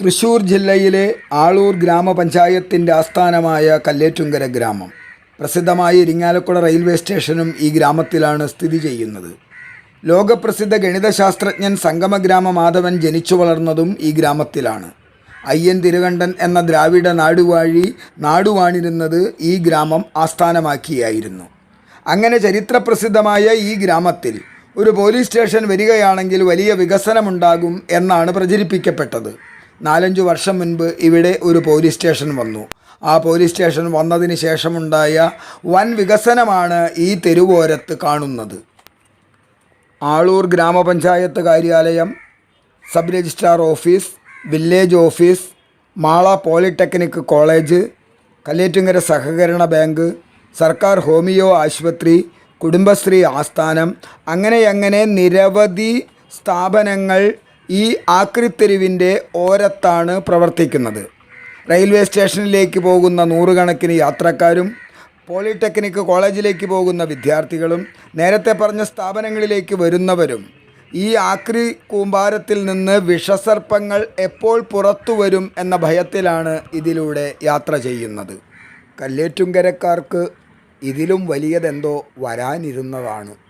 തൃശൂർ ജില്ലയിലെ ആളൂർ ഗ്രാമപഞ്ചായത്തിന്റെ ആസ്ഥാനമായ കല്ലേറ്റുങ്കര ഗ്രാമം. പ്രസിദ്ധമായ ഇരിങ്ങാലക്കുട റെയിൽവേ സ്റ്റേഷനും ഈ ഗ്രാമത്തിലാണ് സ്ഥിതി ചെയ്യുന്നത്. ലോകപ്രസിദ്ധ ഗണിതശാസ്ത്രജ്ഞൻ സംഗമഗ്രാമ മാധവൻ ജനിച്ചു വളർന്നതും ഈ ഗ്രാമത്തിലാണ്. അയ്യൻ തിരുകണ്ഠൻ എന്ന ദ്രാവിഡ നാടുവാഴി നാടുവാണിരുന്നത് ഈ ഗ്രാമം ആസ്ഥാനമാക്കിയായിരുന്നു. അങ്ങനെ ചരിത്രപ്രസിദ്ധമായ ഈ ഗ്രാമത്തിൽ ഒരു പോലീസ് സ്റ്റേഷൻ വരികയാണെങ്കിൽ വലിയ വികസനമുണ്ടാകും എന്നാണ് പ്രചരിപ്പിക്കപ്പെട്ടത്. നാലഞ്ചു വർഷം മുൻപ് ഇവിടെ ഒരു പോലീസ് സ്റ്റേഷൻ വന്നു. ആ പോലീസ് സ്റ്റേഷൻ വന്നതിന് ശേഷമുണ്ടായ വൻ വികസനമാണ് ഈ തെരുവോരത്ത് കാണുന്നത്. ആളൂർ ഗ്രാമപഞ്ചായത്ത് കാര്യാലയം sub registrar office village office Mala polytechnic college Kallettumkara സഹകരണ ബാങ്ക് സർക്കാർ ഹോമിയോ ആശുപത്രി കുടുംബശ്രീ ആസ്ഥാനം അങ്ങനെ അങ്ങനെ നിരവധി സ്ഥാപനങ്ങൾ ഈ ആക്രിത്തെരുവിന്റെ ഓരത്താണ് പ്രവർത്തിക്കുന്നത്. റെയിൽവേ സ്റ്റേഷനിലേക്ക് പോകുന്ന നൂറുകണക്കിന് യാത്രക്കാരും പോളിടെക്നിക് കോളേജിലേക്ക് പോകുന്ന വിദ്യാർത്ഥികളും നേരത്തെ പറഞ്ഞ സ്ഥാപനങ്ങളിലേക്ക് വരുന്നവരും ഈ ആക്രി കൂമ്പാരത്തിൽ നിന്ന് വിഷസർപ്പങ്ങൾ എപ്പോൾ പുറത്തു വരും എന്ന ഭയത്തിലാണ് ഇതിലൂടെ യാത്ര ചെയ്യുന്നത്. കല്ലേറ്റുങ്കരക്കാർക്ക് ഇതിലും വലിയതെന്തോ വരാനിരുന്നതാണ്.